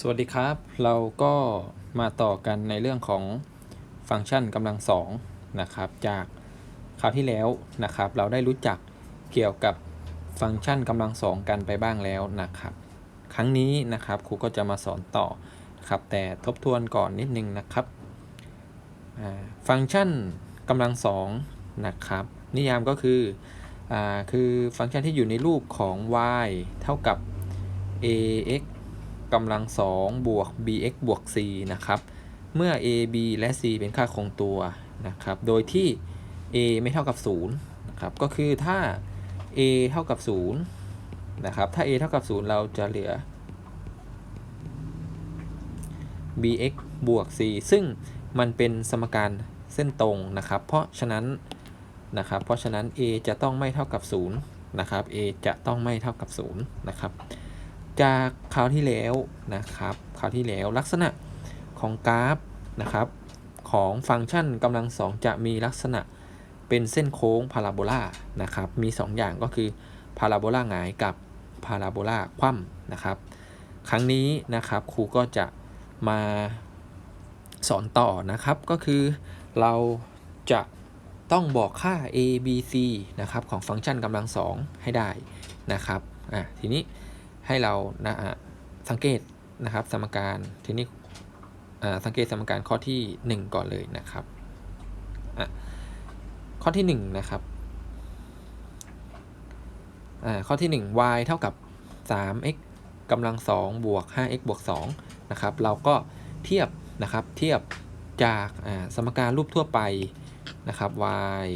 สวัสดีครับ เราก็มาต่อกันในเรื่องของฟังก์ชันกำลังสองนะครับจากคราวที่แล้วนะครับ เราได้รู้จักเกี่ยวกับฟังก์ชันกำลังสองกันไปบ้างแล้วนะครับ ครั้งนี้นะครับครูก็จะมาสอนต่อครับแต่ทบทวนก่อนนิดนึงนะครับฟังก์ชันกำลังสองนะครับ นิยามก็คืออคือฟังก์ชันที่อยู่ในรูปของ y เท่ากับ ax กำลัง2บวก bx บวก c นะครับ เมื่อ a b และ c เป็นค่าคงตัวนะครับ โดยที่ a ไม่เท่ากับ0นะครับ ก็คือถ้า a เท่ากับ0นะครับ ถ้า a เท่ากับ 0 เราจะเหลือ bx บวก c ซึ่งมันเป็นสมการเส้นตรงนะครับ เพราะฉะนั้นนะครับ เพราะฉะนั้น a จะต้องไม่เท่ากับ 0 นะครับ a จะต้องไม่เท่ากับ 0 นะครับ จากคราวที่แล้วนะครับคราวที่แล้วลักษณะของกราฟนะครับของฟังก์ชันกำลังสองจะมีลักษณะเป็นเส้นโค้งพาราโบลานะครับมี 2 อย่างก็คือพาราโบลาหงายกับพาราโบลาคว่ำนะครับครั้งนี้นะครับครูก็จะมาสอนต่อนะครับก็คือเราจะต้องบอกค่า a b c นะครับของฟังก์ชันกำลังสองให้ได้นะครับอะทีนี้ ให้เรานะสังเกตนะครับ สมการทีนี้สังเกตสมการข้อที่ 1 ก่อนเลยนะครับข้อที่ 1 นะครับข้อที่ 1 y เท่ากับ 3x กำลัง 2 บวก 5x บวก2นะครับ เราก็เทียบนะครับ เทียบจากสมการรูปทั่วไปนะครับ y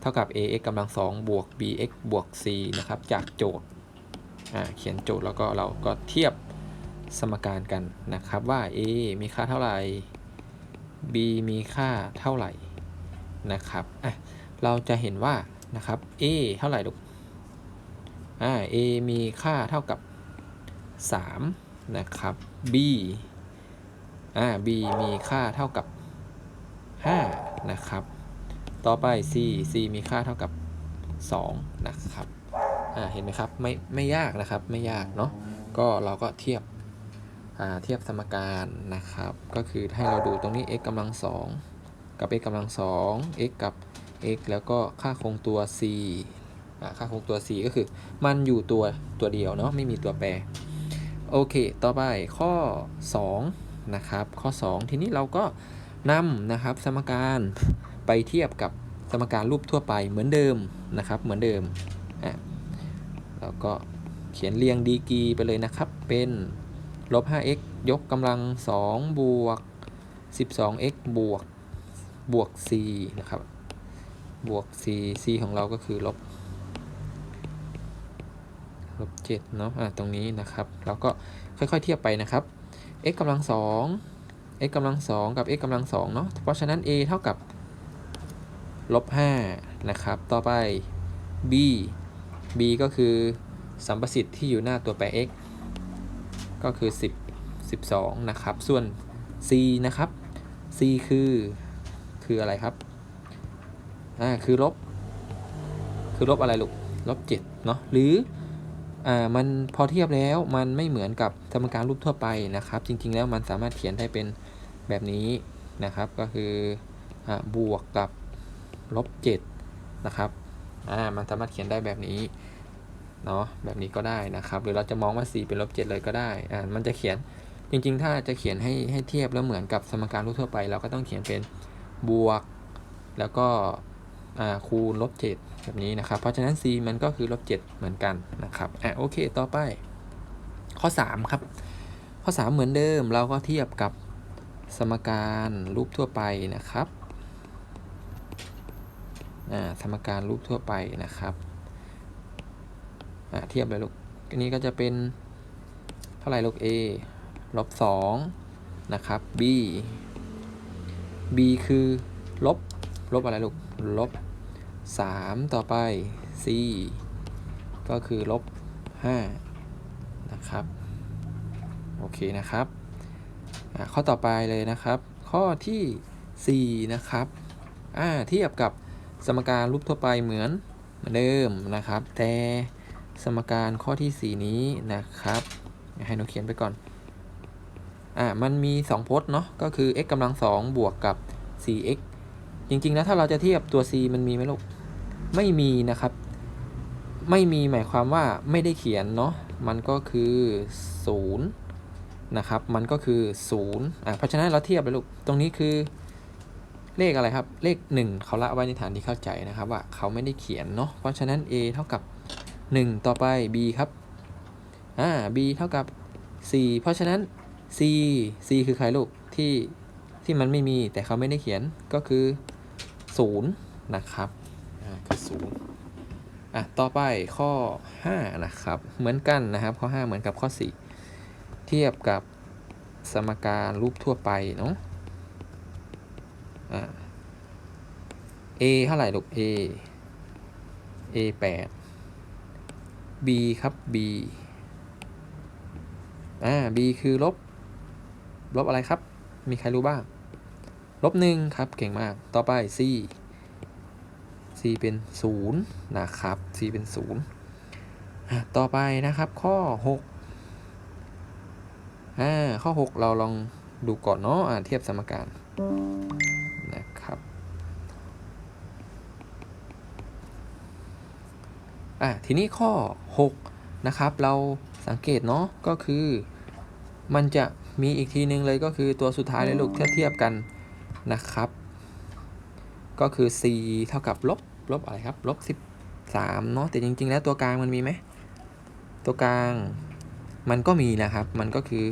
เท่ากับ ax กำลัง 2 บวก bx บวก c นะครับ จากโจทย์ เขียนโจทย์แล้วก็เราก็เทียบสมการกันนะครับว่า a มีค่าเท่าไหร่ b มีค่าเท่าไหร่นะครับอะเราจะเห็นว่านะครับ a เท่าไหร่ลูกอ่า a มีค่าเท่ากับ 3 นะครับ b อ่า b มีค่าเท่ากับ 5 นะครับ ต่อไป c c มีค่าเท่ากับ 2 นะครับ เห็นไหมครับไม่ไม่ยากนะครับไม่ยากเนาะก็เราก็เทียบอ่าเทียบสมการนะครับ ก็คือให้เราดูตรงนี้ x กำลังสองกับ x กำลังสอง x กับ x แล้วก็ค่าคงตัว c อ่าค่าคงตัว c ก็คือมันอยู่ตัวตัวเดียวเนาะไม่มีตัวแปรโอเค ต่อไปข้อ 2 นะครับ ข้อ 2 ทีนี้เราก็นำนะครับสมการไปเทียบกับสมการรูปทั่วไปเหมือนเดิมนะครับ เหมือนเดิมอะ แล้วก็เขียนเรียงดีกีไปเลยนะครับ เป็นลบ 5x ยกกำลัง 2 บวก 12x บวก บวก c นะครับ บวก c c ของเราก็คือลบ ลบ 7 เนาะะตรงนี้นะครับ เราก็ค่อย ๆ เทียบไปนะครับ x กำลัง 2 x กำลัง 2 กับ x กำลัง 2 เนาะ เพราะฉะนั้น a เท่ากับ ลบ 5 นะครับ ต่อไป b b ก็คือสัมประสิทธิ์ที่อยู่หน้าตัวแปร x ก็คือ 10 12 นะครับ ส่วน c นะครับ c คือคืออะไรครับ อ่า คือลบ คือลบอะไรลูก ลบ7เนาะ หรือ อ่า มันพอเทียบแล้วมันไม่เหมือนกับสมการรูปทั่วไปนะครับ จริง ๆ แล้วมันสามารถเขียนได้เป็นแบบนี้นะครับ ก็คือ อ่า บวกกับลบ7นะครับ อ่ามันสามารถเขียนได้แบบนี้เนาะแบบนี้ก็ได้นะครับ หรือเราจะมองว่า 4 เป็นลบ7เลยก็ได้อ่ามันจะเขียนจริง ๆ ถ้าจะเขียนให้ให้เทียบแล้วเหมือนกับสมการรูปทั่วไป เราก็ต้องเขียนเป็นบวก แล้วก็อ่าคูณลบ7แบบนี้นะครับ เพราะฉะนั้น c มันก็คือลบ7เหมือนกันนะครับอะโอเค ต่อไป ข้อ 3 ครับ ข้อ 3 เหมือนเดิม เราก็เทียบกับสมการรูปทั่วไปนะครับ สมการรูปทั่วไปนะครับเทียบเลยลูกอันนี้ก็จะเป็นเท่าไหร่ลูก a ลบ2นะครับ b b คือลบ ลบอะไรลูก ลบ 3 ต่อไป c ก็คือลบ 5 นะครับ โอเคนะครับข้อต่อไปเลยนะครับ ข้อที่ 4 นะครับเทียบกับ สมการรูปทั่วไปเหมือนเหมือนเดิมนะครับ แต่สมการข้อที่ 4 นี้นะครับ ให้หนูเขียนไปก่อน อ่ามันมี 2 พจน์เนาะก็คือ x กำลัง 2 บวกกับ 4x จริงๆแล้วถ้าเราจะเทียบตัว c มันมีไหมลูก ไม่มีนะครับ ไม่มีหมายความว่าไม่ได้เขียนเนาะมันก็คือ 0 นะครับ มันก็คือ 0อ่าเพราะฉะนั้นเราเทียบเลยลูก ตรงนี้คือ เลขอะไรครับ เลข 1 เขาละไว้ในฐานที่เข้าใจนะครับ ว่าเขาไม่ได้เขียนเนาะ เพราะฉะนั้น a เท่ากับ 1 ต่อไป b ครับ อ่า b เท่ากับ 4 เพราะฉะนั้น c c คือใครลูกที่ที่มันไม่มีแต่เขาไม่ได้เขียนก็คือ0นะครับ อ่าคือ0อะ ต่อไปข้อ 5 นะครับ เหมือนกันนะครับ ข้อ 5 เหมือนกับข้อ 4 เทียบกับสมการรูปทั่วไปเนาะอ่า a เท่าไหร่ลูก a a 8 b ครับ b อ่า b คือลบ ลบอะไรครับ มีใครรู้บ้าง ลบหนึ่งครับ เก่งมาก ต่อไป c c เป็นศูนย์นะครับ c เป็นศูนย์ต่อไปนะครับ ข้อ 6 อ่า ข้อ 6 เราลองดูก่อนเนาะ อ่า เทียบสมการ นะครับ อะทีนี้ข้อ 6 นะครับ เราสังเกตเนาะก็คือมันจะมีอีกทีนึงเลยก็คือตัวสุดท้ายเลยลูกถ้าเทียบกันนะครับ ก็คือ c เท่ากับลบลบอะไรครับลบ13เนาะแต่จริง ๆ แล้วตัวกลางมันมีไหมตัวกลางมันก็มีนะครับ มันก็คือ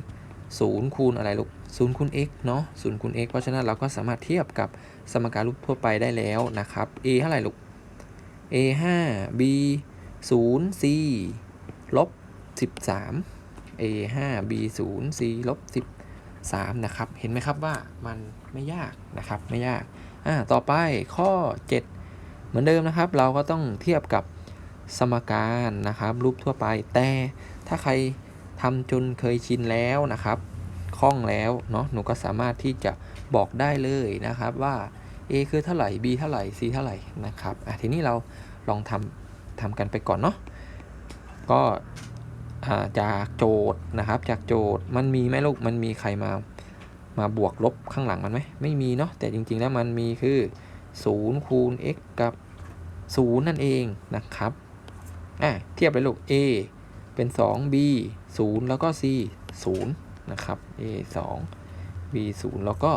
0คูณอะไรลูก0คูณ x เนาะ0คูณ x เพราะฉะนั้นเราก็สามารถเทียบกับสมการรูปทั่วไปได้แล้วนะครับ a เท่าไหร่ลูก a 5 b 0 c ลบ 13 a 5 b 0 c ลบ 13 นะครับ เห็นไหมครับว่ามันไม่ยากนะครับ ไม่ยากอ่าต่อไปข้อ 7 เหมือนเดิมนะครับ เราก็ต้องเทียบกับสมการนะครับ รูปทั่วไป แต่ถ้าใครทำจนเคยชินแล้วนะครับคล่องแล้วเนาะหนูก็สามารถที่จะบอกได้เลยนะครับว่า a คือเท่าไหร่ b เท่าไหร่ c เท่าไหร่นะครับอะทีนี้เราลองทำ ทำกันไปก่อนเนาะก็าจากโจทย์นะครับ จากโจทย์มันมีไหมลูกมันมีใครมามาบวกลบข้างหลังมันไหมไม่มีเนาะแต่จริงๆแล้วมันมีคือ0คูณ x กับ 0 นั่นเองนะครับอะเทียบเลยลูก a เป็น 2 b 0 แล้วก็ c 0 นะครับ a 2 b 0 แล้วก็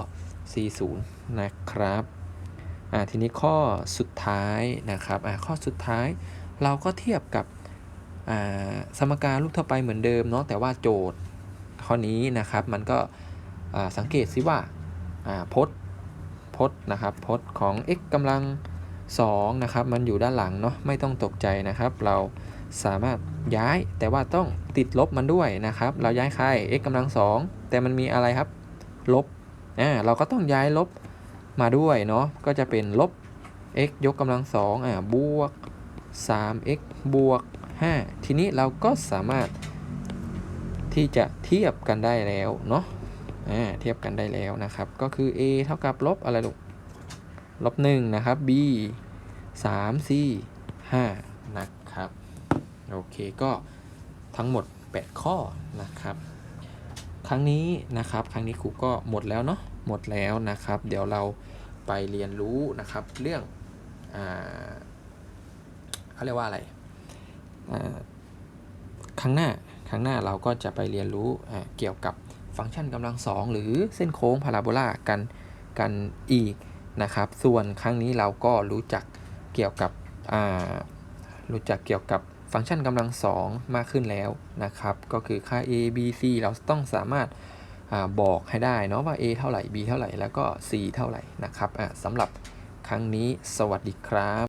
c 0 นะครับอ่าทีนี้ข้อสุดท้ายนะครับอ่าข้อสุดท้าย เราก็เทียบกับสมการรูปทั่วไปเหมือนเดิมเนาะแต่ว่าโจทย์ข้อนี้นะครับมันก็สังเกตซิว่าพจน์พจน์นะครับพจน์ของ x กำลัง2นะครับมันอยู่ด้านหลังเนาะไม่ต้องตกใจนะครับ เราสามารถย้ายแต่ว่าต้องติดลบมันด้วยนะครับ เราย้ายใคร x กำลัง 2 แต่มันมีอะไรครับ ลบอ่าเราก็ต้องย้ายลบมาด้วยเนาะก็จะเป็นลบ x ยกกำลัง2อ่าบวก 3x บวก 5 ทีนี้เราก็สามารถที่จะเทียบกันได้แล้วเนาะอ่าเทียบกันได้แล้วนะครับ ก็คือ a เท่ากับลบอะไรลูกลบ1นะครับ b 3 c 5นะครับ โอเคก็ทั้งหมด 8 ข้อนะครับ ครั้งนี้นะครับ ครั้งนี้ครูก็หมดแล้วเนาะหมดแล้วนะครับ เดี๋ยวเราไปเรียนรู้นะครับเรื่องอ่า เขาเรียกว่าอะไรครั้งหน้าครั้งหน้าเราก็จะไปเรียนรู้เกี่ยวกับฟังก์ชันกำลังสองหรือเส้นโค้งพาราโบลากันกันอีกนะครับ ส่วนครั้งนี้เราก็รู้จักเกี่ยวกับรู้จักเกี่ยวกับฟังก์ชันกำลังสองมากขึ้นแล้วนะครับ ก็คือค่า a b c เราต้องสามารถอาบอกให้ได้เนาะว่า a เท่าไหร่ b เท่าไหร่ แล้วก็ c เท่าไหร่นะครับสำหรับครั้งนี้สวัสดีครับ